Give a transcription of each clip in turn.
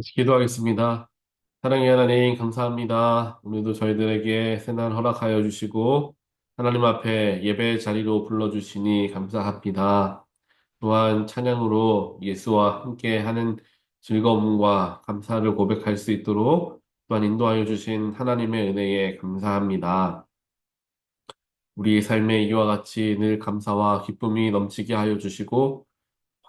같이 기도하겠습니다. 사랑의 하나님, 감사합니다. 오늘도 저희들에게 새날 허락하여 주시고, 하나님 앞에 예배 자리로 불러주시니 감사합니다. 또한 찬양으로 예수와 함께 하는 즐거움과 감사를 고백할 수 있도록 또한 인도하여 주신 하나님의 은혜에 감사합니다. 우리 삶에 이와 같이 늘 감사와 기쁨이 넘치게 하여 주시고,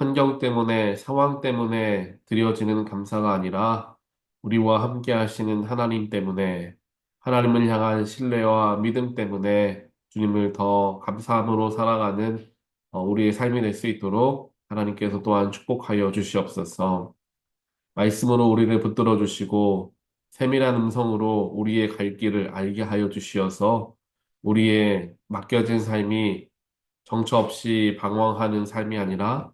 환경 때문에, 상황 때문에 드려지는 감사가 아니라 우리와 함께 하시는 하나님 때문에, 하나님을 향한 신뢰와 믿음 때문에 주님을 더 감사함으로 살아가는 어, 우리의 삶이 될 수 있도록 하나님께서 또한 축복하여 주시옵소서. 말씀으로 우리를 붙들어 주시고, 세밀한 음성으로 우리의 갈 길을 알게 하여 주시어서 우리의 맡겨진 삶이 정처 없이 방황하는 삶이 아니라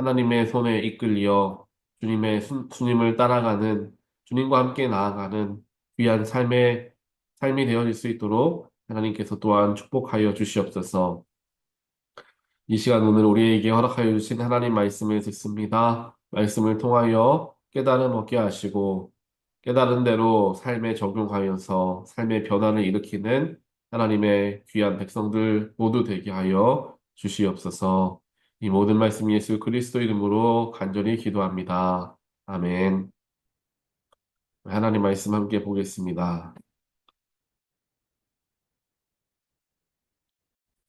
하나님의 손에 이끌려 주님의 수, 주님을 따라가는 주님과 함께 나아가는 귀한 삶의 삶이 되어질 수 있도록 하나님께서 또한 축복하여 주시옵소서. 이 시간 오늘 우리에게 허락하여 주신 하나님 말씀을 듣습니다. 말씀을 통하여 깨달음 얻게 하시고 깨달은 대로 삶에 적용하여서 삶의 변화를 일으키는 하나님의 귀한 백성들 모두 되게 하여 주시옵소서. 이 모든 말씀 예수 그리스도 이름으로 간절히 기도합니다. 아멘. 하나님 말씀 함께 보겠습니다.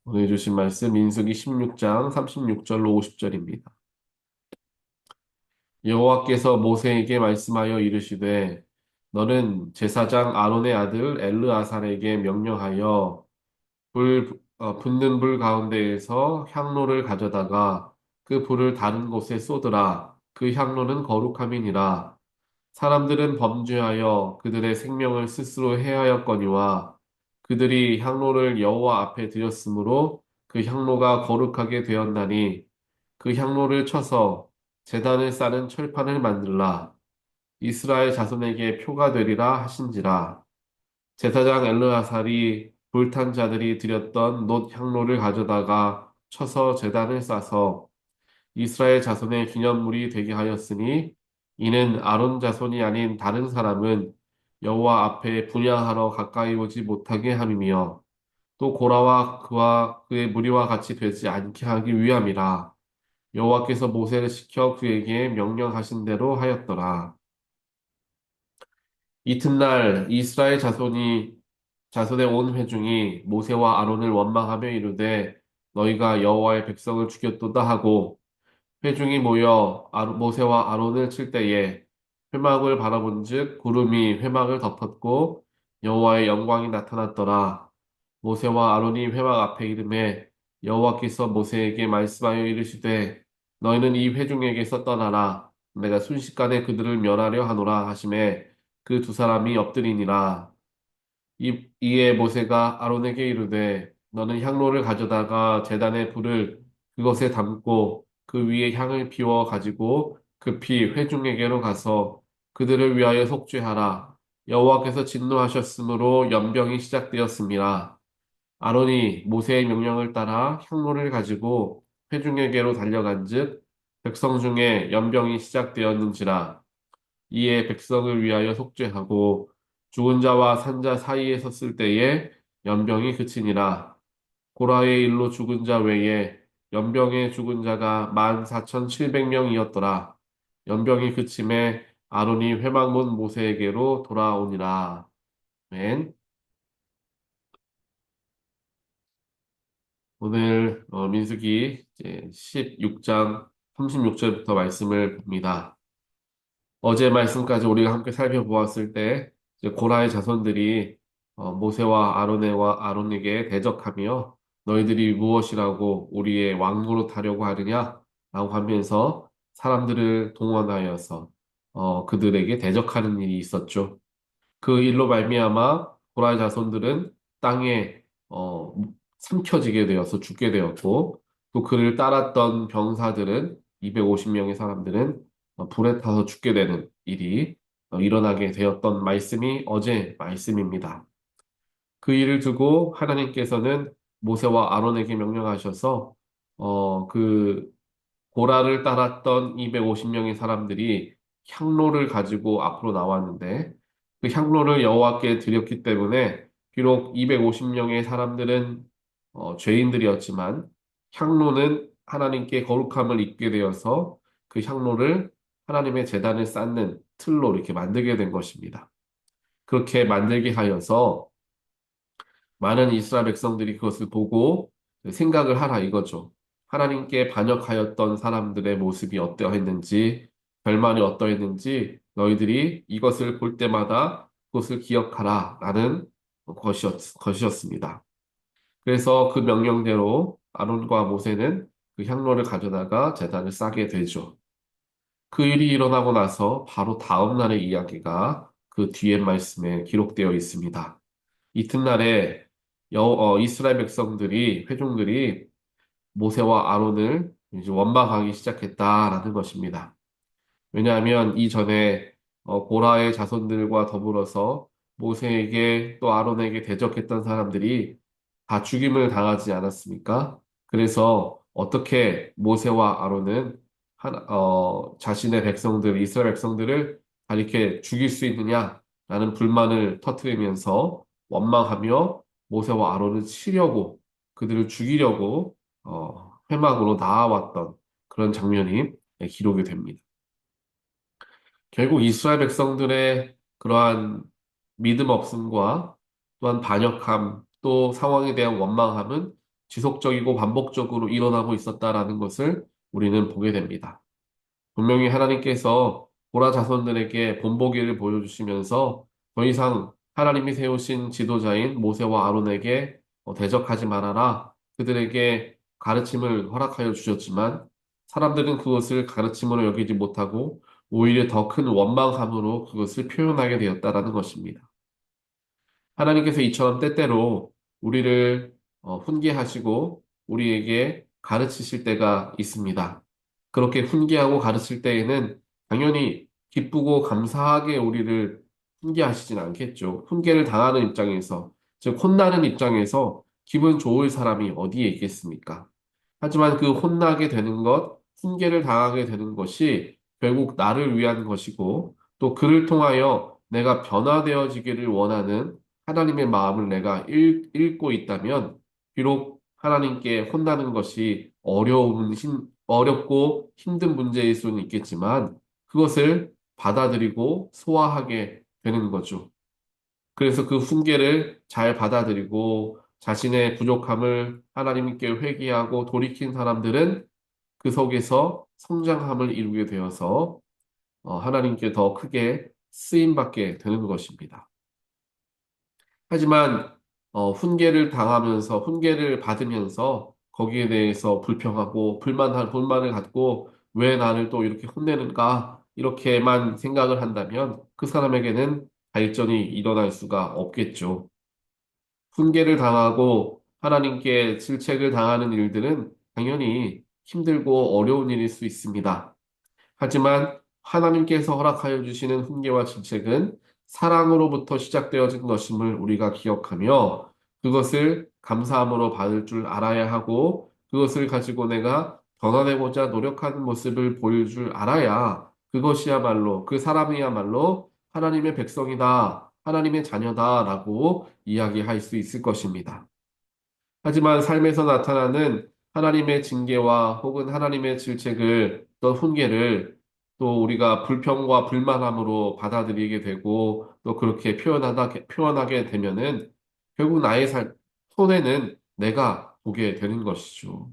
오늘 주신 말씀 민수기 16장 36절로 50절입니다. 여호와께서 모세에게 말씀하여 이르시되 너는 제사장 아론의 아들 엘르아살에게 명령하여 불 어, 붙는 불 가운데에서 향로를 가져다가 그 불을 다른 곳에 쏟으라. 그 향로는 거룩함이니라. 사람들은 범죄하여 그들의 생명을 스스로 해하였거니와 그들이 향로를 여호와 앞에 드렸으므로 그 향로가 거룩하게 되었나니 그 향로를 쳐서 제단을 쌓는 철판을 만들라. 이스라엘 자손에게 표가 되리라 하신지라. 제사장 엘르아살이 불탄 자들이 드렸던 놋 향로를 가져다가 쳐서 제단을 싸서 이스라엘 자손의 기념물이 되게 하였으니 이는 아론 자손이 아닌 다른 사람은 여호와 앞에 분향하러 가까이 오지 못하게 함이며 또 고라와 그와 그의 무리와 같이 되지 않게 하기 위함이라 여호와께서 모세를 시켜 그에게 명령하신 대로 하였더라. 이튿날 이스라엘 자손이 자손의 온 회중이 모세와 아론을 원망하며 이르되 너희가 여호와의 백성을 죽였도다 하고 회중이 모여 모세와 아론을 칠 때에 회막을 바라본즉 구름이 회막을 덮었고 여호와의 영광이 나타났더라. 모세와 아론이 회막 앞에 이름에 여호와께서 모세에게 말씀하여 이르시되 너희는 이 회중에게서 떠나라. 내가 순식간에 그들을 멸하려 하노라 하심에 그 두 사람이 엎드리니라. 이, 이에 모세가 아론에게 이르되 너는 향로를 가져다가 제단의 불을 그것에 담고 그 위에 향을 피워 가지고 급히 회중에게로 가서 그들을 위하여 속죄하라. 여호와께서 진노하셨으므로 연병이 시작되었습니다. 아론이 모세의 명령을 따라 향로를 가지고 회중에게로 달려간즉 백성 중에 연병이 시작되었는지라 이에 백성을 위하여 속죄하고 죽은 자와 산자 사이에 섰을 때에 연병이 그치니라. 고라의 일로 죽은 자 외에 연병에 죽은 자가 만 사천칠백 명이었더라. 연병이 그침에 아론이 회막문 모세에게로 돌아오니라. 맨 오늘 어, 민수기 16장 36절부터 말씀을 봅니다. 어제 말씀까지 우리가 함께 살펴보았을 때 고라의 자손들이 어, 모세와 아론에와 아론에게 대적하며 너희들이 무엇이라고 우리의 왕으로 타려고 하느냐? 라고 하면서 사람들을 동원하여서 어, 그들에게 대적하는 일이 있었죠. 그 일로 말미암아 고라의 자손들은 땅에 어, 삼켜지게 되어서 죽게 되었고 또 그를 따랐던 병사들은 250명의 사람들은 어, 불에 타서 죽게 되는 일이 어, 일어나게 되었던 말씀이 어제 말씀입니다. 그 일을 두고 하나님께서는 모세와 아론에게 명령하셔서 어, 그 고라를 따랐던 250명의 사람들이 향로를 가지고 앞으로 나왔는데 그 향로를 여호와께 드렸기 때문에 비록 250명의 사람들은 어, 죄인들이었지만 향로는 하나님께 거룩함을 입게 되어서 그 향로를 하나님의 제단을 쌓는 틀로 이렇게 만들게 된 것입니다. 그렇게 만들게 하여서 많은 이스라엘 백성들이 그것을 보고 생각을 하라 이거죠. 하나님께 반역하였던 사람들의 모습이 어떠했는지, 결말이 어떠했는지 너희들이 이것을 볼 때마다 그것을 기억하라 라는 것이었, 것이었습니다. 그래서 그 명령대로 아론과 모세는 그 향로를 가져다가 제단을 싸게 되죠. 그 일이 일어나고 나서 바로 다음 날의 이야기가 그 뒤에 말씀에 기록되어 있습니다. 이튿날에 여, 어, 이스라엘 백성들이, 회중들이 모세와 아론을 이제 원망하기 시작했다라는 것입니다. 왜냐하면 이전에 어, 고라의 자손들과 더불어서 모세에게 또 아론에게 대적했던 사람들이 다 죽임을 당하지 않았습니까? 그래서 어떻게 모세와 아론은 한, 어, 자신의 백성들, 이스라엘 백성들을 다 이렇게 죽일 수 있느냐라는 불만을 터뜨리면서 원망하며 모세와 아론을 치려고 그들을 죽이려고 어, 회막으로 나아왔던 그런 장면이 기록이 됩니다. 결국 이스라엘 백성들의 그러한 믿음 없음과 또한 반역함, 또 상황에 대한 원망함은 지속적이고 반복적으로 일어나고 있었다라는 것을 우리는 보게 됩니다. 분명히 하나님께서 보라 자손들에게 본보기를 보여주시면서 더 이상 하나님이 세우신 지도자인 모세와 아론에게 어, 대적하지 말아라. 그들에게 가르침을 허락하여 주셨지만 사람들은 그것을 가르침으로 여기지 못하고 오히려 더 큰 원망함으로 그것을 표현하게 되었다라는 것입니다. 하나님께서 이처럼 때때로 우리를 어, 훈계하시고 우리에게 가르치실 때가 있습니다. 그렇게 훈계하고 가르칠 때에는 당연히 기쁘고 감사하게 우리를 훈계하시진 않겠죠. 훈계를 당하는 입장에서, 즉, 혼나는 입장에서 기분 좋을 사람이 어디에 있겠습니까? 하지만 그 혼나게 되는 것, 훈계를 당하게 되는 것이 결국 나를 위한 것이고, 또 그를 통하여 내가 변화되어지기를 원하는 하나님의 마음을 내가 읽, 읽고 있다면, 비록 하나님께 혼나는 것이 어려운, 힘, 어렵고 힘든 문제일 수는 있겠지만, 그것을 받아들이고 소화하게 되는 거죠. 그래서 그 훈계를 잘 받아들이고 자신의 부족함을 하나님께 회개하고 돌이킨 사람들은 그 속에서 성장함을 이루게 되어서 어, 하나님께 더 크게 쓰임받게 되는 것입니다. 하지만 어, 훈계를 당하면서 훈계를 받으면서 거기에 대해서 불평하고 불만 불만을 갖고 왜 나를 또 이렇게 혼내는가 이렇게만 생각을 한다면 그 사람에게는 발전이 일어날 수가 없겠죠. 훈계를 당하고 하나님께 질책을 당하는 일들은 당연히 힘들고 어려운 일일 수 있습니다. 하지만 하나님께서 허락하여 주시는 훈계와 질책은 사랑으로부터 시작되어진 것임을 우리가 기억하며 그것을 감사함으로 받을 줄 알아야 하고 그것을 가지고 내가 변화되고자 노력하는 모습을 보일 줄 알아야 그것이야말로 그 사람이야말로 하나님의 백성이다, 하나님의 자녀다라고 이야기할 수 있을 것입니다. 하지만 삶에서 나타나는 하나님의 징계와 혹은 하나님의 질책을 또 훈계를 또 우리가 불평과 불만함으로 받아들이게 되고 또 그렇게 표현하다 표현하게 되면은 결국 나의 살 손해는 내가 보게 되는 것이죠.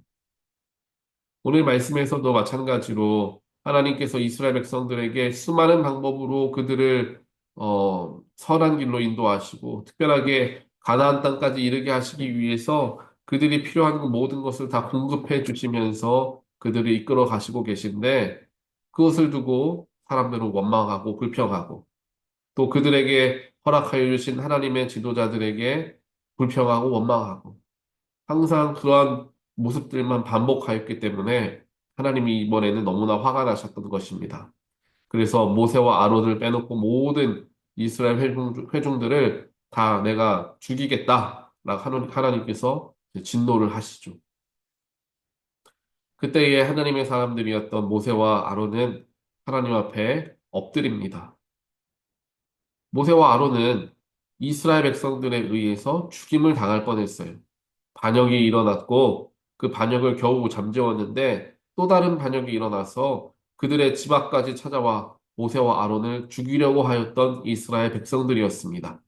오늘 말씀에서도 마찬가지로 하나님께서 이스라엘 백성들에게 수많은 방법으로 그들을 어, 선한 길로 인도하시고 특별하게 가나안 땅까지 이르게 하시기 위해서 그들이 필요한 모든 것을 다 공급해 주시면서 그들을 이끌어 가시고 계신데 그것을 두고 사람들은 원망하고 불평하고 또 그들에게 허락하여 주신 하나님의 지도자들에게 불평하고 원망하고 항상 그러한 모습들만 반복하였기 때문에 하나님이 이번에는 너무나 화가 나셨던 것입니다. 그래서 모세와 아론을 빼놓고 모든 이스라엘 회중, 회중들을 다 내가 죽이겠다. 하나님께서 진노를 하시죠. 그때의 하나님의 사람들이었던 모세와 아론은 하나님 앞에 엎드립니다. 모세와 아론은 이스라엘 백성들에 의해서 죽임을 당할 뻔했어요. 반역이 일어났고 그 반역을 겨우 잠재웠는데 또 다른 반역이 일어나서 그들의 집 앞까지 찾아와 모세와 아론을 죽이려고 하였던 이스라엘 백성들이었습니다.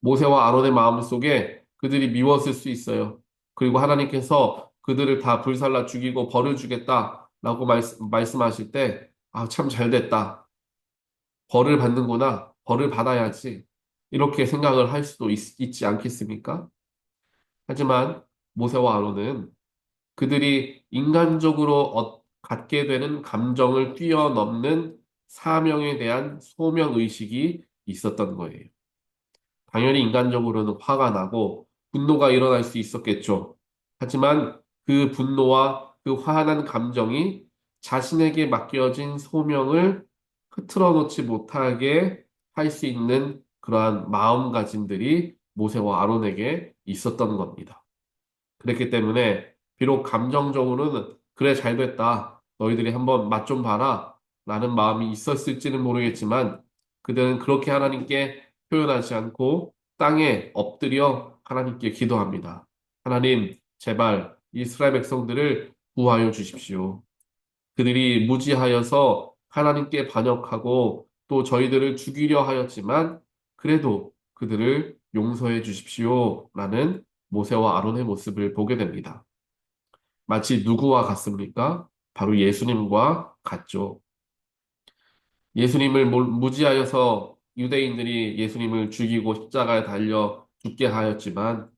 모세와 아론의 마음속에 그들이 미웠을 수 있어요. 그리고 하나님께서 그들을 다 불살라 죽이고 벌을 주겠다라고 말씀, 말씀 하실 때, 아, 참 잘 됐다. 벌을 받는구나. 벌을 받아야지. 이렇게 생각을 할 수도 있, 있지 않겠습니까? 하지만 모세와 아론은 그들이 인간적으로 어- 갖게 되는 감정을 뛰어넘는 사명에 대한 소명 의식이 있었던 거예요. 당연히 인간적으로는 화가 나고 분노가 일어날 수 있었겠죠. 하지만 그 분노와 그 화난 감정이 자신에게 맡겨진 소명을 흐트러 놓지 못하게 할 수 있는 그러한 마음가짐들이 모세와 아론에게 있었던 겁니다. 그랬기 때문에 비록 감정적으로는 그래 잘 됐다. 너희들이 한번 맛 좀 봐라. 라는 마음이 있었을지는 모르겠지만 그들은 그렇게 하나님께 표현하지 않고 땅에 엎드려 하나님께 기도합니다. 하나님, 제발 이스라엘 백성들을 구하여 주십시오. 그들이 무지하여서 하나님께 반역하고 또 저희들을 죽이려 하였지만 그래도 그들을 용서해 주십시오. 라는 모세와 아론의 모습을 보게 됩니다. 마치 누구와 같습니까? 바로 예수님과 같죠. 예수님을 무지하여서 유대인들이 예수님을 죽이고 십자가에 달려 죽게 하였지만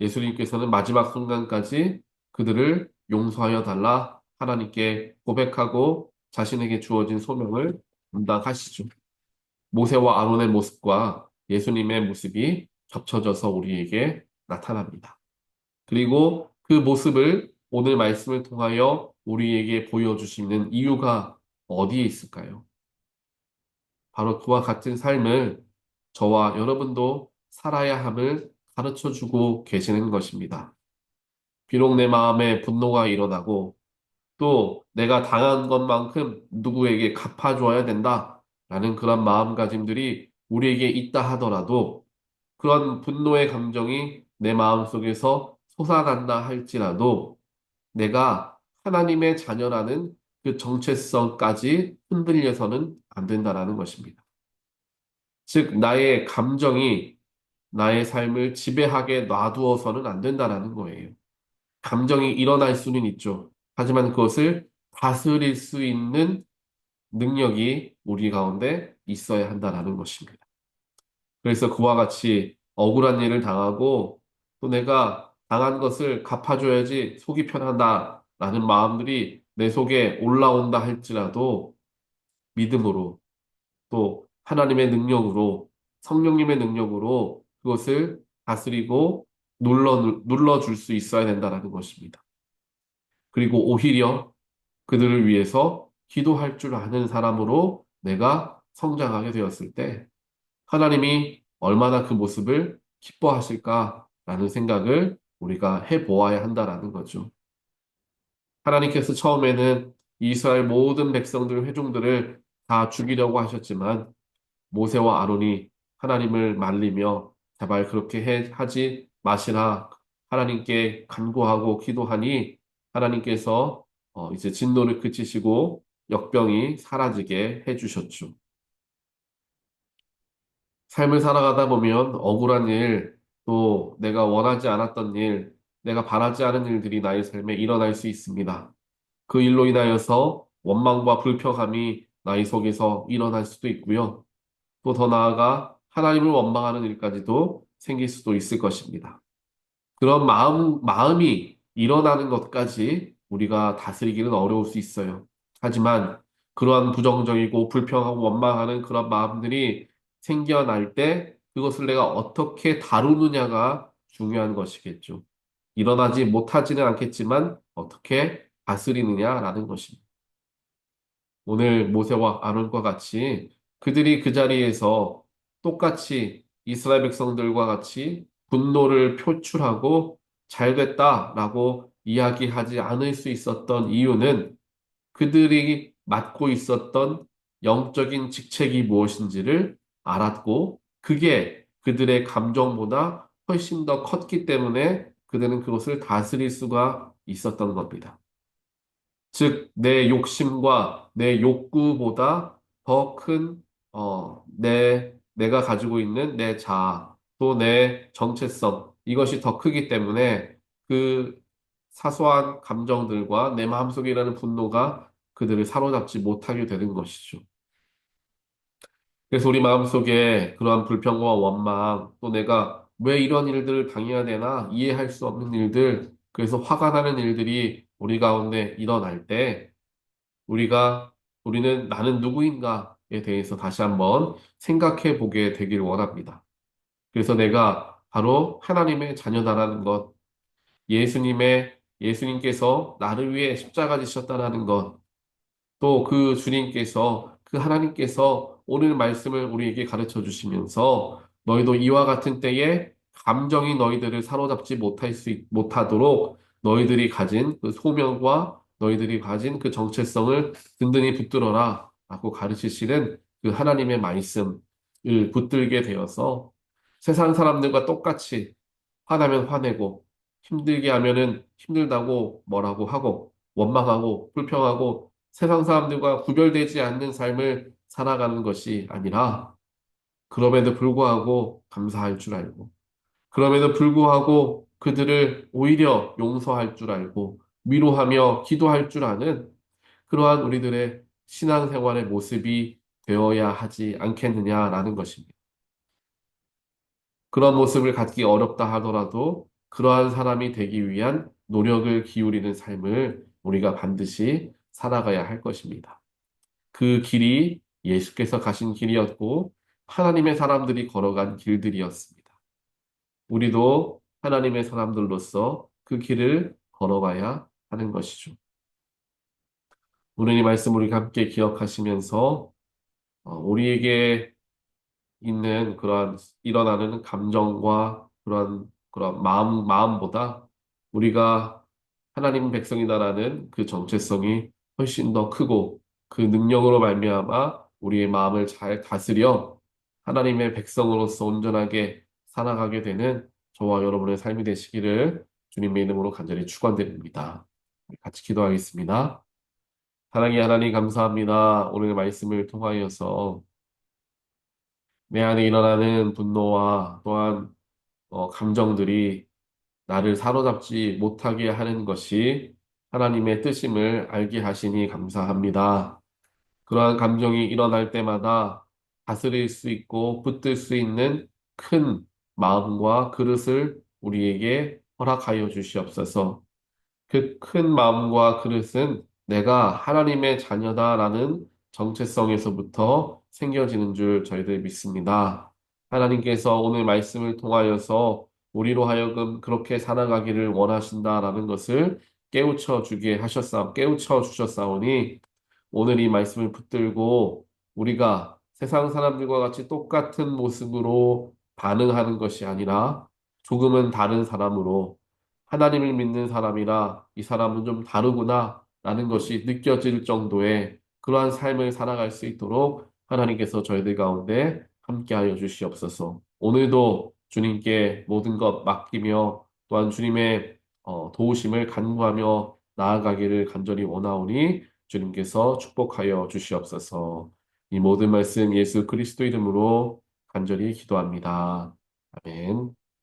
예수님께서는 마지막 순간까지 그들을 용서하여 달라 하나님께 고백하고 자신에게 주어진 소명을 감당하시죠. 모세와 아론의 모습과 예수님의 모습이 겹쳐져서 우리에게 나타납니다. 그리고 그 모습을 오늘 말씀을 통하여 우리에게 보여주시는 이유가 어디에 있을까요? 바로 그와 같은 삶을 저와 여러분도 살아야 함을 가르쳐 주고 계시는 것입니다. 비록 내 마음에 분노가 일어나고 또 내가 당한 것만큼 누구에게 갚아줘야 된다 라는 그런 마음가짐들이 우리에게 있다 하더라도 그런 분노의 감정이 내 마음 속에서 솟아난다 할지라도 내가 하나님의 자녀라는 그 정체성까지 흔들려서는 안 된다라는 것입니다. 즉, 나의 감정이 나의 삶을 지배하게 놔두어서는 안 된다라는 거예요. 감정이 일어날 수는 있죠. 하지만 그것을 다스릴 수 있는 능력이 우리 가운데 있어야 한다라는 것입니다. 그래서 그와 같이 억울한 일을 당하고 또 내가 당한 것을 갚아줘야지 속이 편하다라는 마음들이 내 속에 올라온다 할지라도 믿음으로 또 하나님의 능력으로 성령님의 능력으로 그것을 다스리고 눌러, 눌러줄 수 있어야 된다는 것입니다. 그리고 오히려 그들을 위해서 기도할 줄 아는 사람으로 내가 성장하게 되었을 때 하나님이 얼마나 그 모습을 기뻐하실까라는 생각을 우리가 해보아야 한다라는 거죠. 하나님께서 처음에는 이스라엘 모든 백성들 회중들을 다 죽이려고 하셨지만 모세와 아론이 하나님을 말리며 제발 그렇게 해, 하지 마시라 하나님께 간구하고 기도하니 하나님께서 어, 이제 진노를 그치시고 역병이 사라지게 해주셨죠. 삶을 살아가다 보면 억울한 일, 또 내가 원하지 않았던 일, 내가 바라지 않은 일들이 나의 삶에 일어날 수 있습니다. 그 일로 인하여서 원망과 불평함이 나의 속에서 일어날 수도 있고요. 또 더 나아가 하나님을 원망하는 일까지도 생길 수도 있을 것입니다. 그런 마음, 마음이 일어나는 것까지 우리가 다스리기는 어려울 수 있어요. 하지만 그러한 부정적이고 불평하고 원망하는 그런 마음들이 생겨날 때 그것을 내가 어떻게 다루느냐가 중요한 것이겠죠. 일어나지 못하지는 않겠지만 어떻게 다스리느냐라는 것입니다. 오늘 모세와 아론과 같이 그들이 그 자리에서 똑같이 이스라엘 백성들과 같이 분노를 표출하고 잘 됐다라고 이야기하지 않을 수 있었던 이유는 그들이 맡고 있었던 영적인 직책이 무엇인지를 알았고, 그게 그들의 감정보다 훨씬 더 컸기 때문에 그들은 그것을 다스릴 수가 있었던 겁니다. 즉, 내 욕심과 내 욕구보다 더 큰, 어, 내, 내가 가지고 있는 내 자아, 또 내 정체성, 이것이 더 크기 때문에 그 사소한 감정들과 내 마음속에 일어나는 분노가 그들을 사로잡지 못하게 되는 것이죠. 그래서 우리 마음속에 그러한 불평과 원망, 또 내가 왜 이런 일들을 당해야 되나 이해할 수 없는 일들, 그래서 화가 나는 일들이 우리 가운데 일어날 때 우리가 우리는 나는 누구인가에 대해서 다시 한번 생각해 보게 되길 원합니다. 그래서 내가 바로 하나님의 자녀다라는 것, 예수님의 예수님께서 나를 위해 십자가 지셨다라는 것, 또 그 주님께서 그 하나님께서 오늘 말씀을 우리에게 가르쳐 주시면서 너희도 이와 같은 때에 감정이 너희들을 사로잡지 못할 수 있- 못하도록 너희들이 가진 그 소명과 너희들이 가진 그 정체성을 든든히 붙들어라 라고 가르치시는 그 하나님의 말씀을 붙들게 되어서 세상 사람들과 똑같이 화나면 화내고 힘들게 하면은 힘들다고 뭐라고 하고 원망하고 불평하고 세상 사람들과 구별되지 않는 삶을 살아가는 것이 아니라 그럼에도 불구하고 감사할 줄 알고 그럼에도 불구하고 그들을 오히려 용서할 줄 알고 위로하며 기도할 줄 아는 그러한 우리들의 신앙생활의 모습이 되어야 하지 않겠느냐라는 것입니다. 그런 모습을 갖기 어렵다 하더라도 그러한 사람이 되기 위한 노력을 기울이는 삶을 우리가 반드시 살아가야 할 것입니다. 그 길이 예수께서 가신 길이었고 하나님의 사람들이 걸어간 길들이었습니다. 우리도 하나님의 사람들로서 그 길을 걸어가야 하는 것이죠. 오늘 이 말씀 우리가 함께 기억하시면서 어, 우리에게 있는 그러한 일어나는 감정과 그러한 그런 마음 마음보다 우리가 하나님 백성이다라는 그 정체성이 훨씬 더 크고 그 능력으로 말미암아 우리의 마음을 잘 다스려 하나님의 백성으로서 온전하게 살아가게 되는 저와 여러분의 삶이 되시기를 주님의 이름으로 간절히 축원드립니다. 같이 기도하겠습니다. 사랑의 하나님 감사합니다. 오늘 말씀을 통하여서 내 안에 일어나는 분노와 또한 어, 감정들이 나를 사로잡지 못하게 하는 것이 하나님의 뜻임을 알게 하시니 감사합니다. 그러한 감정이 일어날 때마다 다스릴 수 있고 붙들 수 있는 큰 마음과 그릇을 우리에게 허락하여 주시옵소서. 그 큰 마음과 그릇은 내가 하나님의 자녀다라는 정체성에서부터 생겨지는 줄 저희들 믿습니다. 하나님께서 오늘 말씀을 통하여서 우리로 하여금 그렇게 살아가기를 원하신다라는 것을 깨우쳐 주게 하셨사, 깨우쳐 주셨사오니 오늘 이 말씀을 붙들고 우리가 세상 사람들과 같이 똑같은 모습으로 반응하는 것이 아니라 조금은 다른 사람으로 하나님을 믿는 사람이라 이 사람은 좀 다르구나 라는 것이 느껴질 정도의 그러한 삶을 살아갈 수 있도록 하나님께서 저희들 가운데 함께하여 주시옵소서. 오늘도 주님께 모든 것 맡기며 또한 주님의 어, 도우심을 간구하며 나아가기를 간절히 원하오니 주님께서 축복하여 주시옵소서. 이 모든 말씀 예수 그리스도 이름으로 간절히 기도합니다. 아멘.